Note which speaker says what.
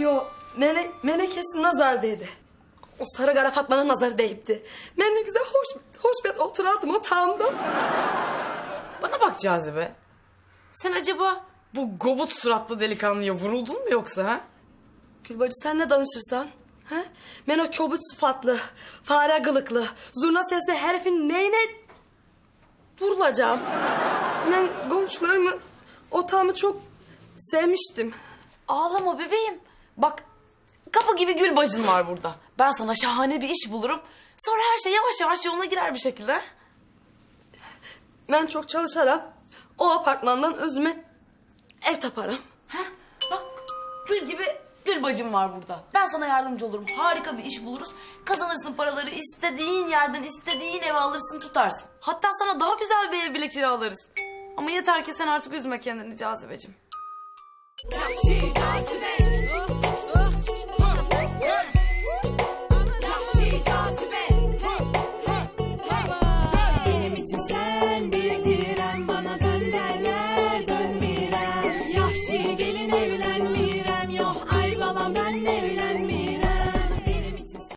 Speaker 1: Yo, mene, menekesi nazar değdi. O sarı kara Fatma'nın nazarı değipti. Ben ne güzel hoş, hoşbet oturardım otağımda.
Speaker 2: Bana bak Cazibe. Sen acaba bu gobut suratlı delikanlıya vuruldun mu yoksa ha?
Speaker 1: Gülbacı sen ne danışırsan? Ha? Ben o çobut sıfatlı, fare kılıklı, zurna sesli herifin neyine vurulacağım? Ben komşularımı, otağımı çok sevmiştim.
Speaker 2: Ağlama bebeğim. Bak kapı gibi gül bacın var burada. Ben sana şahane bir iş bulurum. Sonra her şey yavaş yavaş yoluna girer bir şekilde.
Speaker 1: Ben çok çalışarak o apartmandan özüme ev taparım.
Speaker 2: Heh, bak gül gibi gül bacım var burada. Ben sana yardımcı olurum. Harika bir iş buluruz. Kazanırsın paraları istediğin yerden istediğin ev alırsın tutarsın. Hatta sana daha güzel bir ev bile kiralarız. Ama yeter ki sen artık üzme kendini cazibecim.
Speaker 3: Yahşi cazibe